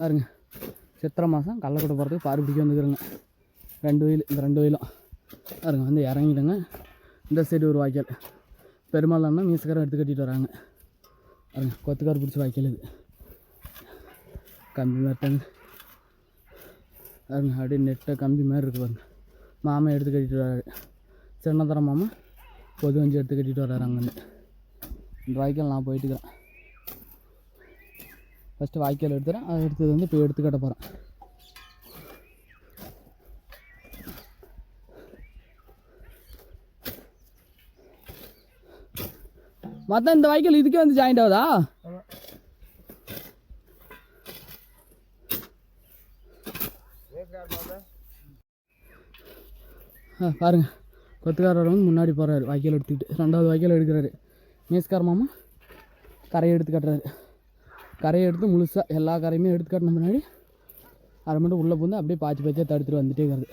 பாருங்க. சித்திரை மாதம் கள்ளக்கூட போகிறதுக்கு பாரு பிடிக்க வந்துக்கிறேங்க. ரெண்டு வயல் இந்த ரெண்டு வயலும். பாருங்க வந்து இறங்கிடுங்க. இந்த சைடு ஒரு வாய்க்கால். பெருமாள்னா மீசக்காரம் எடுத்து கட்டிட்டு வராங்க. பாருங்க கொத்துக்கார் பிடிச்ச வாய்க்கால் இது. கம்பி மாதிரி தாங்க. பாருங்க அப்படியே நெட்டை கம்பி மாதிரி இருக்கு பாருங்க. மாமா எடுத்து கட்டிட்டு வராரு. சின்னதரம் மாமா பொது வஞ்சி எடுத்து கட்டிட்டு வராரு அங்கேருந்து இந்த வாய்க்கால் நான் போயிட்டு இருக்கிறேன் ஃபஸ்ட்டு வாய்க்கால் எடுத்துறேன். அது எடுத்தது வந்து இப்போ எடுத்து கட்ட போகிறேன் மற்ற இந்த வாய்க்கால் இதுக்கே வந்து ஜாயிண்ட் ஆகுதா? ஆ பாருங்க. கொத்துக்காரர் வந்து முன்னாடி போகிறாரு வாய்க்கால் எடுத்துக்கிட்டு. ரெண்டாவது வாய்க்கால் எடுக்கிறாரு. மேஸ்கார் மாமா கரையை எடுத்து கட்டுறாரு. கரையை எடுத்து முழுசாக எல்லா கரையுமே எடுத்து கட்டின முன்னாடி அரை மட்டும் உள்ளே பூந்து அப்படியே பாய்ச்சி பாய்ச்சியாக தடுத்துட்டு வந்துட்டே இருக்கிறது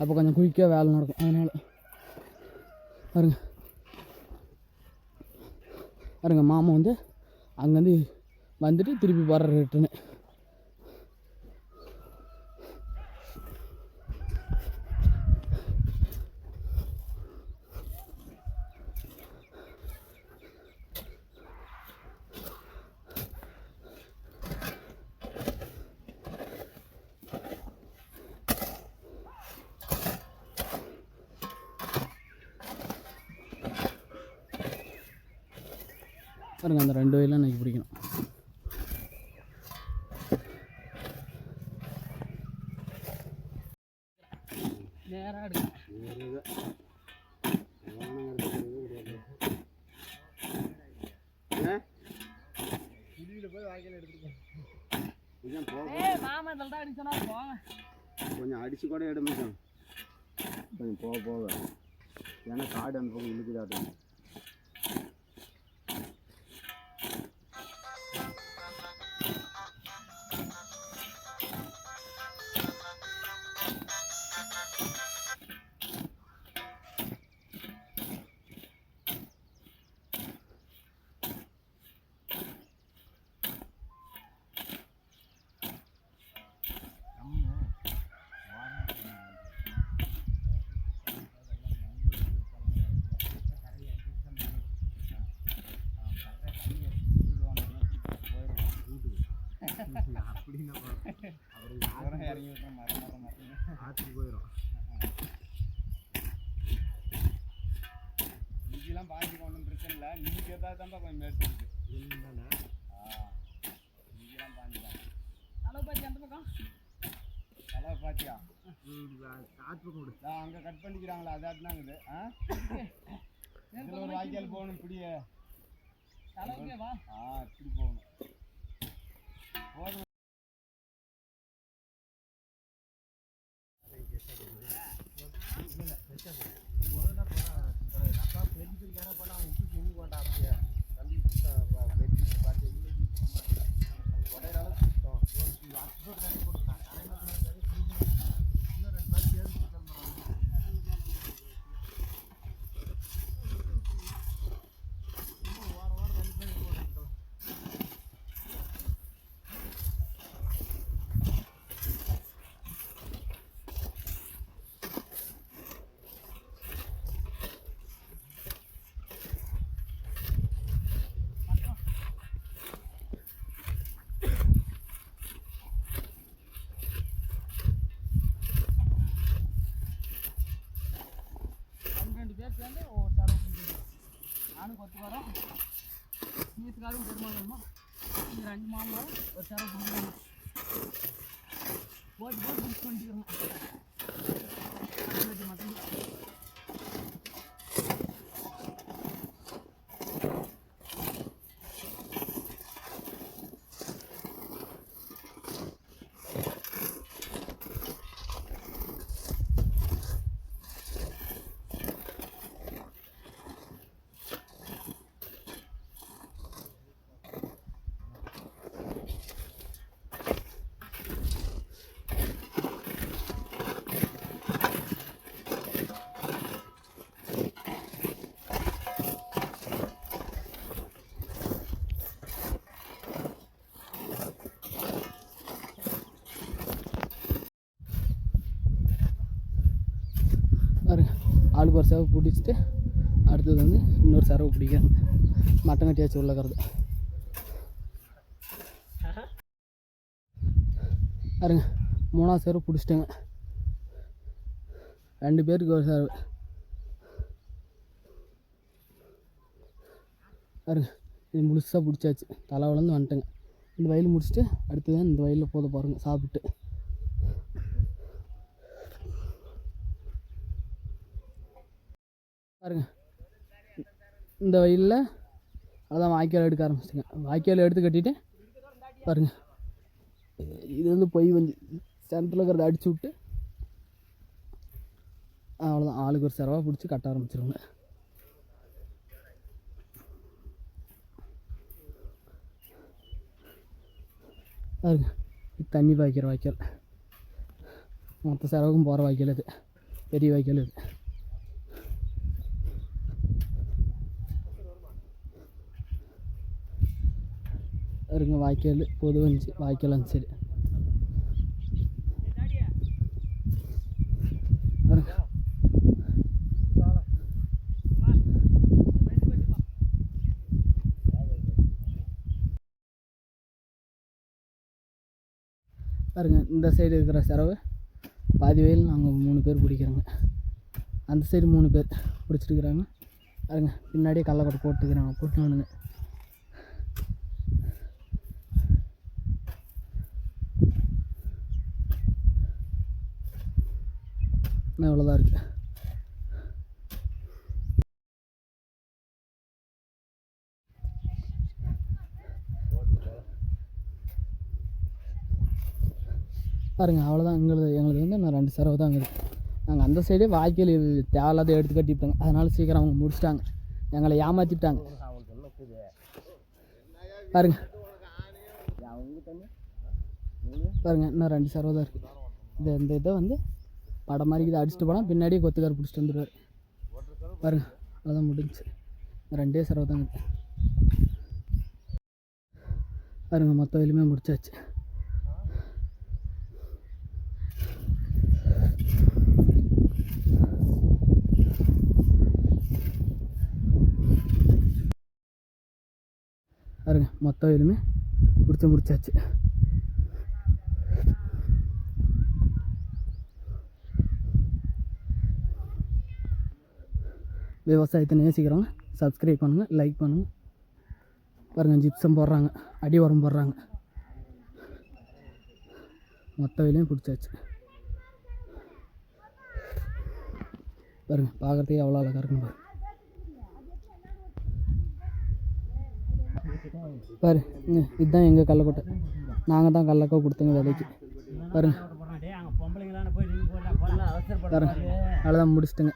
அப்போ கொஞ்சம் குயிக்காக வேலை நடக்கும். அதனால் பாருங்க. பாருங்க மாமா வந்து அங்கேருந்து வந்துட்டு திருப்பி வர்ற ரிட்டர்னு பாருங்க அந்த ரெண்டு வயலும் எனக்கு பிடிக்கணும் நேராக எடுக்க கொஞ்சம் அடிச்சு கூட எடுமிச்சோம் கொஞ்சம் போக போக ஏன்னா காடு அனுப்ப இழுக்குதாட்டும் ஆற்றுக்கு போயிடும் இங்கெல்லாம் பாஞ்சிக்க ஒன்றும் பிரச்சனை இல்லை. நீங்கள் எதாவது தான் கொஞ்சம் மேய்ச்சி இருக்கு ஆ இங்கெல்லாம் பாஞ்சிக்கலாம் அளவு பாத்தி அந்த பக்கம். தலைவை பாத்தியா காற்று கொடு. அங்கே கட் பண்ணிக்கிறாங்களா அதாட்டுனாங்குது ஆ? இதில் ஒரு வாய்க்கால் போகணும் இப்படியே. ஆ இப்படி போகணும். போதும்? பத்து கொத்து வரோம் மீசுக்காரும் இங்கே ரெண்டு மாமனாரும் ஒரு தடவை பிடிக்கணும் போட்டு போட்டு பிடிச்சி பண்ணிக்கிறோம் மட்டும் ஆளுக்கு ஒரு சேவை பிடிச்சிட்டு அடுத்தது வந்து இன்னொரு சரவை பிடிக்கிறாங்க மட்டன் கட்டியாச்சு உள்ளக்கிறது பாருங்க மூணாவது சேவை பிடிச்சிட்டேங்க. ரெண்டு பேருக்கு ஒரு சேவை பாருங்க இது முழுசாக பிடிச்சாச்சு. தலை வளர்ந்து வந்துட்டேங்க. இந்த வயல் முடிச்சுட்டு அடுத்தது இந்த வயலில் போத பாருங்கள் சாப்பிட்டு. பாருங்க. இந்த வயலில் அதான் வாய்க்கால் எடுக்க ஆரம்பிச்சிட்டேங்க. வாய்க்கால் எடுத்து கட்டிட்டு பாருங்க. இது வந்து பொய் வந்து சென்டரில் இருக்கிறத அடிச்சு விட்டு அவ்வளோதான் ஆளுக்கு ஒரு செலவாக பிடிச்சி கட்ட ஆரம்பிச்சிருவாங்க. பாருங்க. தண்ணி பாய்க்கிற வாய்க்கால். மொத்த செலவுக்கும் போகிற வாய்க்கால் இது. பெரிய வாய்க்கால் இது. பாருங்க வாய்க்கால் பொது வந்துச்சு வாய்க்கால் சரி. பாருங்க இந்த சைடு இருக்கிற செலவு பாதி வயல் நாங்கள் மூணு பேர் பிடிக்கிறோங்க. அந்த சைடு மூணு பேர் பிடிச்சிருக்கிறாங்க. பாருங்க பின்னாடியே கள்ளக்கொட்டை போட்டுக்கிறாங்க போட்டுனானுங்க இவ்வளோதான் இருக்குது பாருங்க அவ்வளோதான் எங்களுது எங்களுக்கு வந்து நான் ரெண்டு செலவு தான் இருக்குது நாங்கள் அந்த சைடே வாய்க்கால் தேவையில்லாத எடுத்து கட்டிவிட்டாங்க அதனால் சீக்கிரம் அவங்க முடிச்சிட்டாங்க. எங்களை ஏமாற்றிட்டாங்க பாருங்க. பாருங்க இன்னும் ரெண்டு செலவு தான் இருக்குது இந்த இந்த இதை வந்து படம் மாதிரி இதை அடிச்சுட்டு போனால் பின்னாடியே கொத்துக்கார் பிடிச்சிட்டு வந்துடுவார். பாருங்க அதான் முடிஞ்சு. ரெண்டே செலவு தான் பாருங்க மொத்த வேலையுமே முடிச்சாச்சு. பாருங்க மொத்த வேலையுமே பிடிச்சி முடிச்சாச்சு. விவசாயத்தை நேசிக்கிறவங்க சப்ஸ்கிரைப் பண்ணுங்கள் லைக் பண்ணுங்கள் பாருங்கள் ஜிப்சம் போடுறாங்க அடி உரம் போடுறாங்க. மொத்த வேலையும் பிடிச்சாச்சு. பாருங்கள் பார்க்குறதுக்கே எவ்வளோ அழகாக இருக்கும் பாரு பாரு இதுதான் எங்கள் கள்ளக்கோட்டை. நாங்கள் தான் கள்ளக்கா கொடுத்தோங்க விலைக்கு. பாருங்க. பாருங்க அவ்வளோதான் முடிச்சிட்டுங்க.